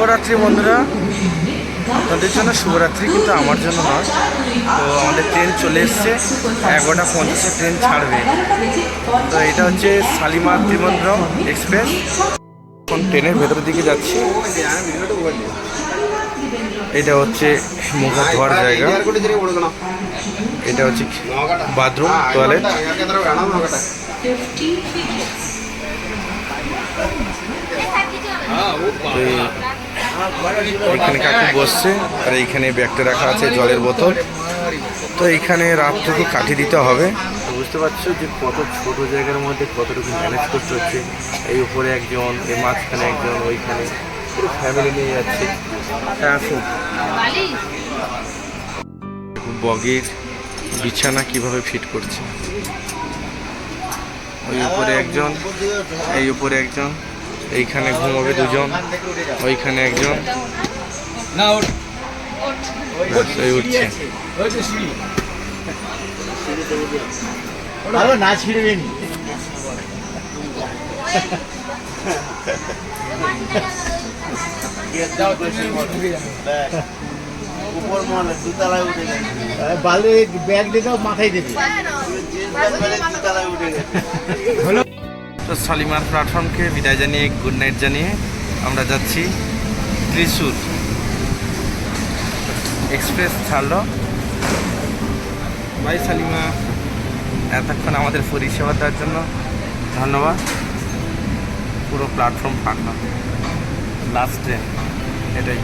শুভরাত্রি বন্ধুরা। আপনাদের জন্য শুভরাত্রি কিন্তু আমার জন্য নয়। তো আমাদের ট্রেন চলে এসছে এগারোটা পঞ্চাশে ট্রেন ছাড়বে। তো এটা হচ্ছে শালিমার ত্রিমন্দ্রম এক্সপ্রেস এখন ট্রেনের ভেতরের দিকে যাচ্ছি। এটা হচ্ছে মুখ ধোয়ার জায়গা। এটা হচ্ছে বাথরুম টয়লেট এখানে কাকু বসছে আর এইখানে ব্যাগটা রাখা আছে জলের বোতল। তো এইখানে রাতটুকু কাটিয়ে দিতে হবে। বুঝতে পারছ যে কত ছোট জায়গার মধ্যে কতটুকু ম্যানেজ করতে হচ্ছে। এই উপরে একজন এই মাঝখানে একজন ওইখানে। ফ্যামিলি নিয়ে যাচ্ছে। হ্যাঁ আসুন। বগির বিছানা কীভাবে ফিট করছে? ওই উপরে একজন এই উপরে একজন। এইখানে ঘুমাবে দুজন ওইখানে একজন। উঠছে। না ছিড়বে নি। উপর মহলে দুতলায় বালি ব্যাগ দিলেও মাথায় দেবে। উঠে গেছে তো শালিমার প্ল্যাটফর্মকে বিদায় জানিয়ে গুড নাইট জানিয়ে আমরা যাচ্ছি ত্রিশূর এক্সপ্রেস ছাড়লো। বাই শালিমা এতক্ষণ আমাদের পরিষেবা দেওয়ার জন্য ধন্যবাদ। পুরো প্ল্যাটফর্ম ফাঁকা। লাস্ট ট্রেন এটাই।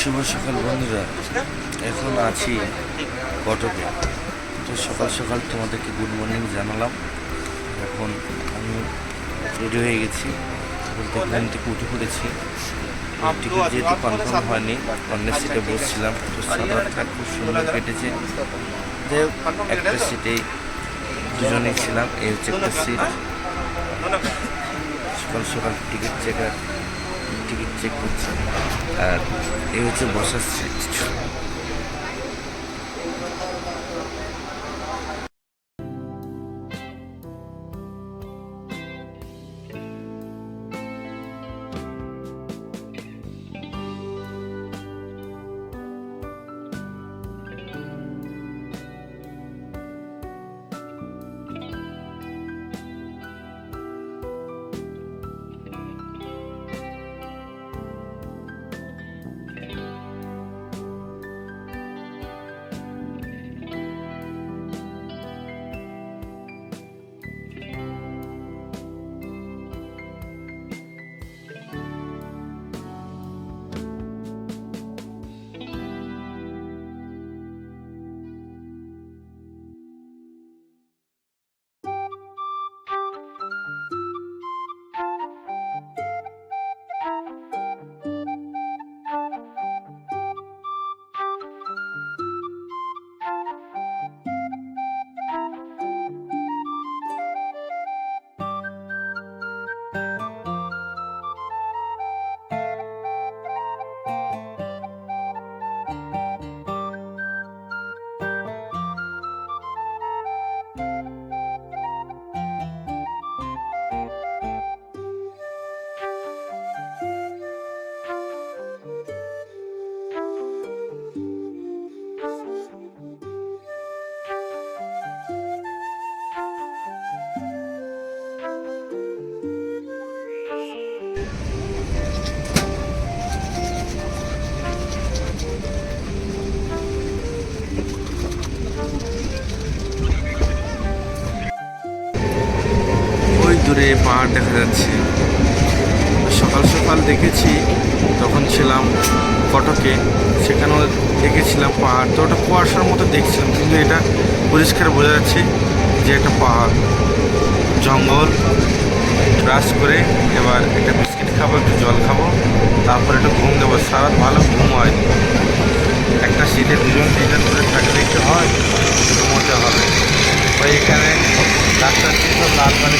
শুভ সকাল বন্ধুরা। এখন আছি কটকে তো সকাল সকাল তোমাদেরকে গুড মর্নিং জানালাম। এখন আমি রেডি হয়ে গেছি। বলতে ঘুম থেকে উঠে পড়েছি। টিকিট যেহেতু কনফার্ম হয়নি অন্য সিটে বসছিলাম। তো সাদাটা খুব সুন্দর কেটেছে। হোক একটা সিটে দুজনেই ছিলাম এই হচ্ছে একটা সিট সকাল সকাল টিকিট চেকার টিকিট চেক করছে। আর এই হচ্ছে বসার যাচ্ছে। সকাল সকাল দেখেছি তখন ছিলাম কটকে সেখানেও দেখেছিলাম পাহাড়। তো ওটা কুয়াশার মতো দেখছিলাম, কিন্তু এটা পরিষ্কার বোঝা যাচ্ছে যে একটা পাহাড়। জঙ্গল, ব্রাশ করে এবার একটা বিস্কিট খাব, একটু জল খাব, তারপর একটু ঘুম দেবো। সারা ভালো ঘুম হয়। একটা সিটে দুজন, তিনজন করে থাকলে একটু হয়? ঘুমোতে হবে। ওই এখানে ডাক্তার লাল মানে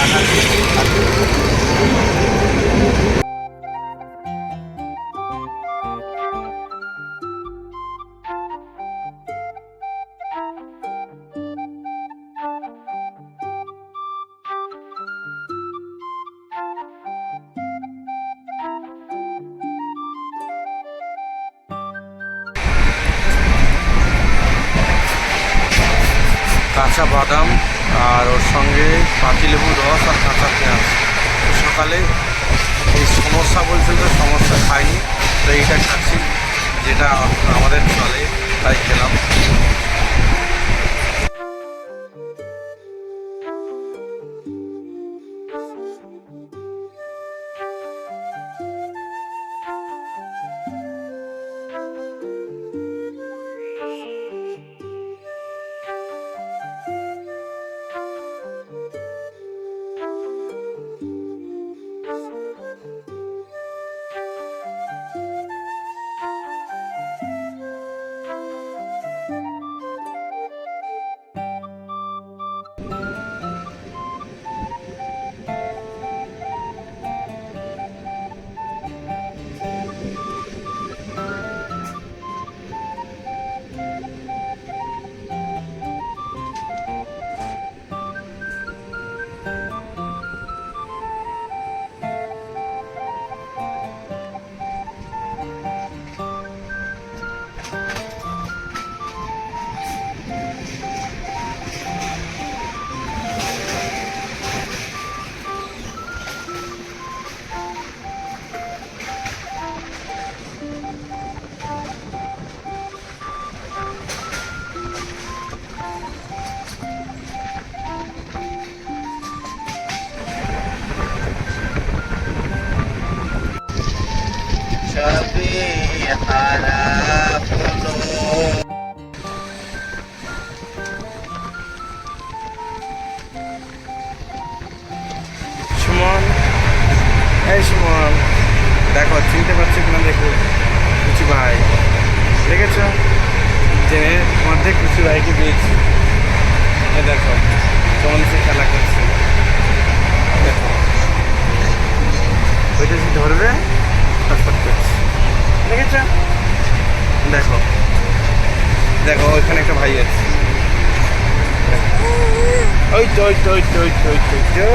টাকা দিয়ে কাঁচা বাদাম আর ওর সঙ্গে পাতিলেবুর রস আর কাঁচা পেঁয়াজ। সকালে এই সমস্যা বলছিল তো সমস্যা খাইনি, তো এইটা খাচ্ছি, যেটা আমাদের চলে, তাই খেলাম। দেখো, চিনতে পারছি কিনা দেখো, কুচি ভাই। দেখেছ? ট্রেনের মধ্যে কুচি ভাইকে এই দেখো, কেমন সে খেলা করছে। দেখো। ওইটা যে ধরবে ফটফট করছে। দেখেছ? দেখো। দেখো, ওইখানে একটা ভাই আছে। ওই তো ওই তো ওই তো ওই তো ওই তো।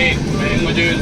Hẹn ngoài trường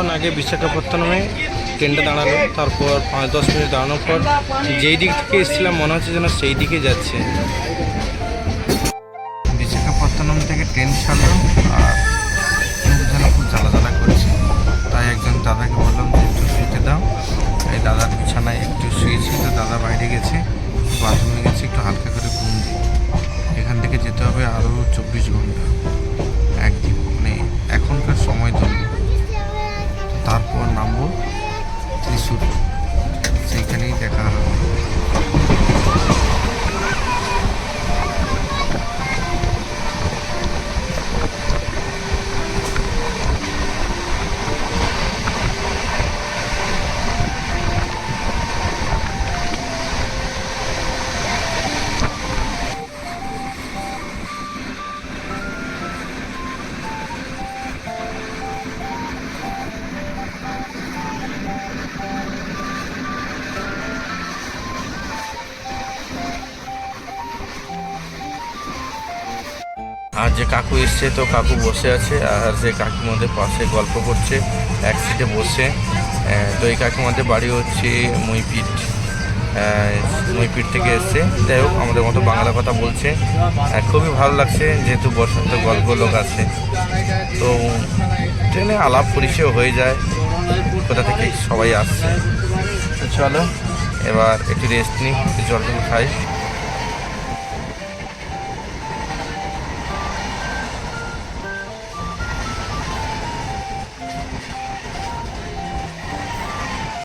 কিছুক্ষণ আগে বিশাখাপত্তনমে ট্রেনটা দাঁড়াল, তারপর পাঁচ দশ মিনিট দাঁড়ানোর পর যেই দিক থেকে এসেছিলাম, মনে হচ্ছে যেন সেই দিকে যাচ্ছে। আর যে কাকু এসছে, তো কাকু বসে আছে আর যে কাকিমাদের পাশে গল্প করছে, এক সিটে বসে। তো এই কাকিমাদের বাড়ি হচ্ছে মইপিট মইপিট থেকে এসছে। যাই হোক, আমাদের মতো বাংলা কথা বলছে। খুবই ভালো লাগছে যেহেতু বসন্ত গল্প লোক আছে। তো ট্রেনে আলাপ পরিচয় হয়ে যায়, কোথা থেকে সবাই আসছে। চলো, এবার একটু রেস্ট নিই জল খাই।